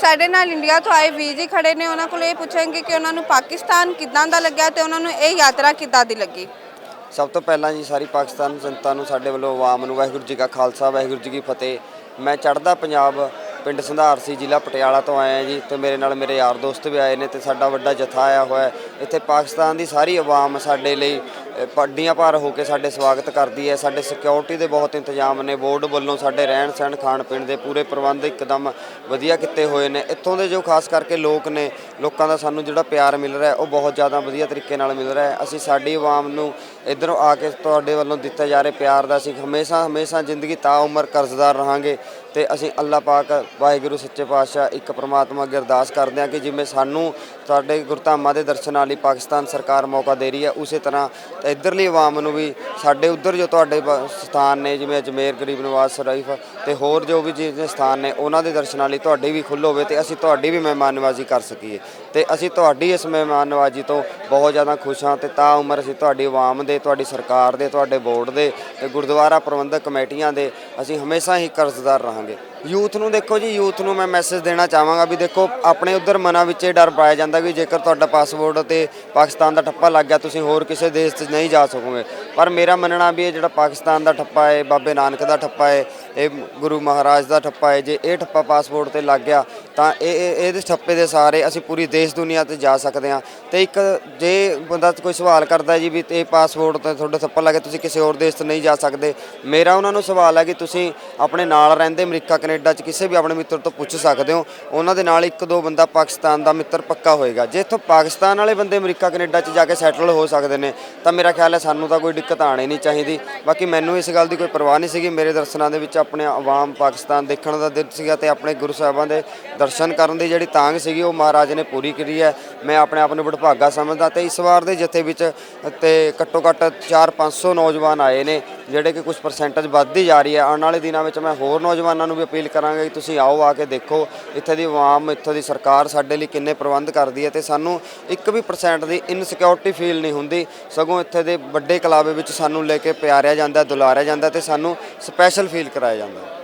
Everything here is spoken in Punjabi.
ਸਾਡੇ ਨਾਲ ਇੰਡੀਆ ਤੋਂ ਆਏ ਵੀਰ ਜੀ ਖੜੇ ਨੇ, ਉਹਨਾਂ ਕੋਲ ਇਹ ਪੁੱਛਾਂਗੇ ਕਿ ਉਹਨਾਂ ਨੂੰ ਪਾਕਿਸਤਾਨ ਕਿੱਦਾਂ ਦਾ ਲੱਗਿਆ ਤੇ ਉਹਨਾਂ ਨੂੰ ਇਹ ਯਾਤਰਾ ਕਿੱਦਾਂ ਦੀ ਲੱਗੀ? ਸਭ ਤੋਂ ਪਹਿਲਾਂ ਜੀ ਸਾਰੀ ਪਾਕਿਸਤਾਨ ਜਨਤਾ ਨੂੰ ਸਾਡੇ ਵੱਲੋਂ ਆਵਾਮ ਨੂੰ ਵਾਹਿਗੁਰੂ ਜੀ ਕਾ ਖਾਲਸਾ, ਵਾਹਿਗੁਰੂ ਜੀ ਕੀ ਫਤਿਹ। ਮੈਂ ਚੜ੍ਹਦਾ ਪੰਜਾਬ ਪਿੰਡ ਸੰਧਾਰ ਸੀ ਜ਼ਿਲ੍ਹਾ ਪਟਿਆਲਾ ਤੋਂ ਆਇਆ ਜੀ ਤੇ ਮੇਰੇ ਨਾਲ ਮੇਰੇ ਯਾਰ ਦੋਸਤ ਵੀ ਆਏ ਨੇ ਤੇ ਸਾਡਾ ਵੱਡਾ ਜਥਾ ਆਇਆ ਹੋਇਆ ਹੈ। ਇੱਥੇ ਪਾਕਿਸਤਾਨ ਦੀ ਸਾਰੀ ਆਵਾਮ ਸਾਡੇ ਲਈ ਅ, ਪੱਡੀਆਂ ਭਾਰ ਹੋ ਕੇ ਸਾਡੇ ਸਵਾਗਤ ਕਰਦੀ ਹੈ। ਸਾਡੇ ਸਿਕਿਉਰਿਟੀ ਦੇ ਬਹੁਤ ਇੰਤਜ਼ਾਮ ਨੇ ਬੋਰਡ ਵੱਲੋਂ ਸਾਡੇ ਰਹਿਣ ਸਹਿਣ ਖਾਣ ਪੀਣ ਦੇ ਪੂਰੇ ਪ੍ਰਬੰਧ ਇੱਕਦਮ ਵਧੀਆ ਕੀਤੇ ਹੋਏ ਨੇ। ਇੱਥੋਂ ਦੇ ਜੋ ਖਾਸ ਕਰਕੇ ਲੋਕ ਨੇ ਲੋਕਾਂ ਦਾ ਸਾਨੂੰ ਜਿਹੜਾ ਪਿਆਰ ਮਿਲ ਰਿਹਾ ਹੈ, ਉਹ ਬਹੁਤ ਜ਼ਿਆਦਾ ਵਧੀਆ ਤਰੀਕੇ ਨਾਲ ਮਿਲ ਰਿਹਾ ਹੈ। ਅਸੀਂ ਸਾਡੀ ਆਵਾਮ ਨੂੰ ਇਧਰੋਂ ਆ ਕੇ ਤੁਹਾਡੇ ਵੱਲੋਂ ਦਿੱਤੇ ਜਾ ਰਹੇ ਪਿਆਰ ਦਾ ਅਸੀਂ ਹਮੇਸ਼ਾ ਹਮੇਸ਼ਾ ਜ਼ਿੰਦਗੀ ਤਾ ਉਮਰ ਕਰਜ਼ਦਾਰ ਰਹਾਂਗੇ। ਤੇ ਅਸੀਂ ਅੱਲਾ ਪਾਕ, ਵਾਹਿਗੁਰੂ, ਸੱਚੇ ਪਾਤਸ਼ਾਹ ਇੱਕ ਪ੍ਰਮਾਤਮਾ ਅੱਗੇ ਅਰਦਾਸ ਕਰਦੇ ਹਾਂ ਕਿ ਜਿਵੇਂ ਸਾਨੂੰ ਸਾਡੇ ਗੁਰਧਾਮਾਂ ਦੇ ਦਰਸ਼ਨਾਂ ਲਈ ਪਾਕਿਸਤਾਨ ਸਰਕਾਰ ਮੌਕਾ ਦੇ ਰਹੀ ਹੈ, ਉਸੇ ਤਰ੍ਹਾਂ ਤਾਂ ਇੱਧਰਲੀ ਆਵਾਮ ਨੂੰ ਵੀ ਸਾਡੇ ਉੱਧਰ ਜੋ ਤੁਹਾਡੇ ਸਥਾਨ ਨੇ ਜਿਵੇਂ ਅਜਮੇਰ, ਗਰੀਬ ਨਵਾਜ਼ ਸ਼ਰੀਫ ਤੇ ਹੋਰ ਜੋ ਵੀ ਜਿਹਦੇ ਸਥਾਨ ਨੇ, ਉਹਨਾਂ ਦੇ ਦਰਸ਼ਨਾਂ ਲਈ ਤੁਹਾਡੀ ਵੀ ਖੁੱਲ੍ਹ ਹੋਵੇ ਤੇ ਅਸੀਂ ਤੁਹਾਡੀ ਵੀ ਮਹਿਮਾਨ ਨਵਾਜ਼ੀ ਕਰ ਸਕੀਏ ਤੇ ਅਸੀਂ ਤੁਹਾਡੀ ਇਸ ਮਹਿਮਾਨ ਨਵਾਜ਼ੀ ਤੋਂ ਬਹੁਤ ਜ਼ਿਆਦਾ ਖੁਸ਼ ਹਾਂ ਤੇ ਤਾਂ ਉਮਰ ਅਸੀਂ ਤੁਹਾਡੀ ਆਵਾਮ ਦੇ, ਤੁਹਾਡੀ ਸਰਕਾਰ ਦੇ, ਤੁਹਾਡੇ ਬੋਰਡ ਦੇ ਤੇ ਗੁਰਦੁਆਰਾ ਪ੍ਰਬੰਧਕ ਕਮੇਟੀਆਂ ਦੇ ਅਸੀਂ ਹਮੇਸ਼ਾ ਹੀ ਕਰਜ਼ਦਾਰ ਰਹਾਂਗੇ। también. ਯੂਥ ਨੂੰ ਦੇਖੋ ਜੀ, ਯੂਥ ਨੂੰ ਮੈਂ ਮੈਸੇਜ ਦੇਣਾ ਚਾਹਾਂਗਾ ਵੀ ਦੇਖੋ, ਆਪਣੇ ਉਧਰ ਮਨਾਂ ਵਿੱਚ ਇਹ ਡਰ ਪਾਇਆ ਜਾਂਦਾ ਵੀ ਜੇਕਰ ਤੁਹਾਡਾ ਪਾਸਪੋਰਟ ਤੇ ਪਾਕਿਸਤਾਨ ਦਾ ਠੱਪਾ ਲੱਗ ਗਿਆ, ਤੁਸੀਂ ਹੋਰ ਕਿਸੇ ਦੇਸ਼ 'ਚ ਨਹੀਂ ਜਾ ਸਕੋਗੇ। ਪਰ ਮੇਰਾ ਮੰਨਣਾ ਵੀ ਇਹ ਜਿਹੜਾ ਪਾਕਿਸਤਾਨ ਦਾ ਠੱਪਾ ਹੈ, ਬਾਬੇ ਨਾਨਕ ਦਾ ਠੱਪਾ ਹੈ, ਇਹ ਗੁਰੂ ਮਹਾਰਾਜ ਦਾ ਠੱਪਾ ਹੈ, ਜੇ ਇਹ ਠੱਪਾ ਪਾਸਪੋਰਟ ਤੇ ਲੱਗ ਗਿਆ, ਤਾਂ ਇਹ, ਇਹ- ਇਹਦੇ ਠੱਪੇ ਦੇ ਸਾਰੇ ਅਸੀਂ ਪੂਰੀ ਦੇਸ਼ ਦੁਨੀਆ ਤੇ ਜਾ ਸਕਦੇ ਹਾਂ। ਤੇ ਇੱਕ ਜੇ ਬੰਦਾ ਕੋਈ ਸਵਾਲ ਕਰਦਾ ਜੀ ਵੀ ਤੇ ਪਾਸਪੋਰਟ ਤੇ ਤੁਹਾਡਾ ਠੱਪਾ ਲੱਗੇ ਤੁਸੀਂ ਕਿਸੇ ਹੋਰ ਦੇਸ਼ 'ਚ ਨਹੀਂ ਜਾ ਸਕਦੇ। ਮੇਰਾ ਉਹਨਾਂ ਨੂੰ ਸਵਾਲ ਹੈ ਕਿ ਤੁਸੀਂ ਆਪਣੇ ਨਾਲ ਰਹਿੰਦੇ ਅਮਰੀਕਾ ਕੈਨੇਡਾ 'ਚ ਕਿਸੇ ਵੀ ਆਪਣੇ ਮਿੱਤਰ ਤੋਂ ਪੁੱਛ ਸਕਦੇ ਹੋ, ਉਹਨਾਂ ਦੇ ਨਾਲ ਇੱਕ ਦੋ ਬੰਦਾ ਪਾਕਿਸਤਾਨ ਦਾ ਮਿੱਤਰ ਪੱਕਾ ਹੋਏਗਾ। ਜੇ ਇੱਥੋਂ ਪਾਕਿਸਤਾਨ ਵਾਲੇ ਬੰਦੇ ਅਮਰੀਕਾ, ਕੈਨੇਡਾ 'ਚ ਜਾ ਕੇ ਸੈਟਲ ਹੋ ਸਕਦੇ ਨੇ, ਤਾਂ ਮੇਰਾ ਖਿਆਲ ਹੈ ਸਾਨੂੰ ਤਾਂ ਕੋਈ ਦਿੱਕਤ ਆਣੀ ਨਹੀਂ ਚਾਹੀਦੀ। ਬਾਕੀ ਮੈਨੂੰ ਇਸ ਗੱਲ ਦੀ ਕੋਈ ਪਰਵਾਹ ਨਹੀਂ ਸੀਗੀ। ਮੇਰੇ ਦਰਸ਼ਨਾਂ ਦੇ ਵਿੱਚ ਆਪਣੇ ਆਵਾਮ ਪਾਕਿਸਤਾਨ ਦੇਖਣ ਦਾ ਦਿਲ ਸੀਗਾ ਤੇ ਆਪਣੇ ਗੁਰੂ ਸਾਹਿਬਾਂ ਦੇ ਦਰਸ਼ਨ ਕਰਨ ਦੀ ਜਿਹੜੀ ਤਾਂਗ ਸੀਗੀ, ਉਹ ਮਹਾਰਾਜ ਨੇ ਪੂਰੀ ਕਰੀ ਹੈ। ਮੈਂ ਆਪਣੇ ਆਪ ਨੂੰ ਵਡਭਾਗਾ ਸਮਝਦਾ ਤੇ ਇਸ ਵਾਰ ਦੇ ਜਥੇ ਵਿੱਚ ਤੇ ਘੱਟੋ ਘੱਟ 4-500 ਨੌਜਵਾਨ ਆਏ ਨੇ, ਜਿਹੜੇ ਕਿ ਕੁਝ ਪਰਸੈਂਟੇਜ ਵੱਧਦੀ ਜਾ ਰਹੀ ਹੈ। ਆਉਣ ਵਾਲੇ ਦਿਨਾਂ ਵਿੱਚ ਮੈਂ ਹੋਰ ਨੌਜਵਾਨਾਂ ਨੂੰ ਵੀ ਅਪੀਲ ਕਰਾਂਗੇ ਕਿ ਤੁਸੀਂ ਆਓ, ਆ ਕੇ ਦੇਖੋ, ਇੱਥੇ ਦੀ ਆਵਾਮ, ਇੱਥੋਂ ਦੀ ਸਰਕਾਰ ਸਾਡੇ ਲਈ ਕਿੰਨੇ ਪ੍ਰਬੰਧ ਕਰਦੀ ਹੈ ਤੇ ਸਾਨੂੰ ਇੱਕ ਵੀ ਪਰਸੈਂਟ ਦੀ ਇਨਸਿਕਿਉਰਿਟੀ ਫੀਲ ਨਹੀਂ ਹੁੰਦੀ। ਸਗੋਂ ਇੱਥੇ ਦੇ ਵੱਡੇ ਕਲਾਵੇ ਵਿੱਚ ਸਾਨੂੰ ਲੈ ਕੇ ਪਿਆਰਿਆ ਜਾਂਦਾ, ਦੁਲਾਰਿਆ ਜਾਂਦਾ ਤੇ ਸਾਨੂੰ ਸਪੈਸ਼ਲ ਫੀਲ ਕਰਾਇਆ ਜਾਂਦਾ।